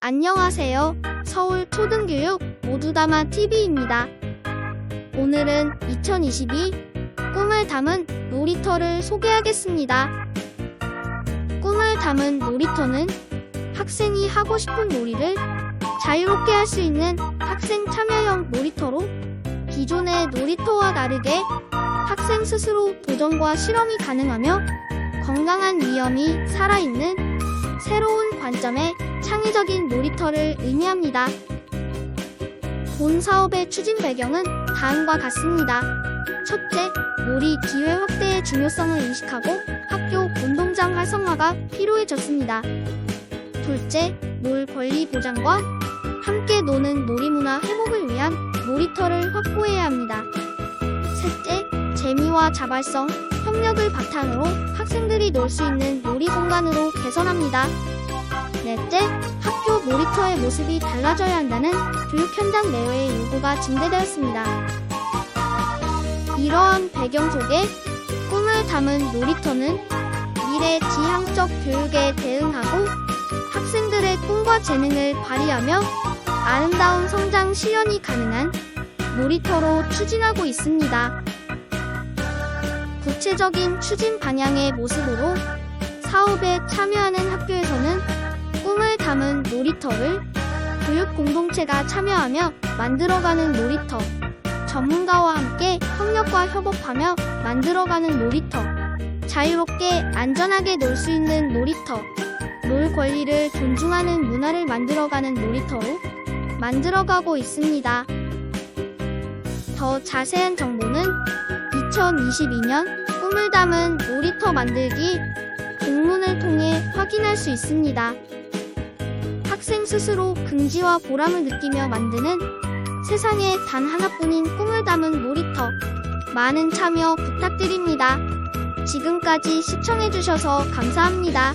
안녕하세요. 서울 초등교육 모두 담아 TV입니다. 오늘은 2022 꿈을 담은 놀이터를 소개하겠습니다. 꿈을 담은 놀이터는 학생이 하고 싶은 놀이를 자유롭게 할 수 있는 학생 참여형 놀이터로 기존의 놀이터와 다르게 학생 스스로 도전과 실험이 가능하며 건강한 위험이 살아있는 새로운 관점의 창의적인 놀이터를 의미합니다. 본 사업의 추진 배경은 다음과 같습니다. 첫째, 놀이 기회 확대의 중요성을 인식하고 학교 운동장 활성화가 필요해졌습니다. 둘째, 놀 권리 보장과 함께 노는 놀이 문화 회복을 위한 놀이터를 확보해야 합니다. 셋째, 재미와 자발성, 협력을 바탕으로 학생들이 놀 수 있는 놀이 공간으로 개선합니다. 넷째, 학교 놀이터의 모습이 달라져야 한다는 교육 현장 내외의 요구가 증대되었습니다. 이러한 배경 속에 꿈을 담은 놀이터는 미래 지향적 교육에 대응하고 학생들의 꿈과 재능을 발휘하며 아름다운 성장 실현이 가능한 놀이터로 추진하고 있습니다. 구체적인 추진 방향의 모습으로 사업에 참여하는 학교에서는 담은 놀이터를 교육 공동체가 참여하며 만들어가는 놀이터, 전문가와 함께 협력과 협업하며 만들어가는 놀이터, 자유롭게 안전하게 놀 수 있는 놀이터, 놀 권리를 존중하는 문화를 만들어가는 놀이터로 만들어가고 있습니다. 더 자세한 정보는 2022년 꿈을 담은 놀이터 만들기 공문을 통해 확인할 수 있습니다. 학생 스스로 긍지와 보람을 느끼며 만드는 세상에 단 하나뿐인 꿈을 담은 놀이터. 많은 참여 부탁드립니다. 지금까지 시청해주셔서 감사합니다.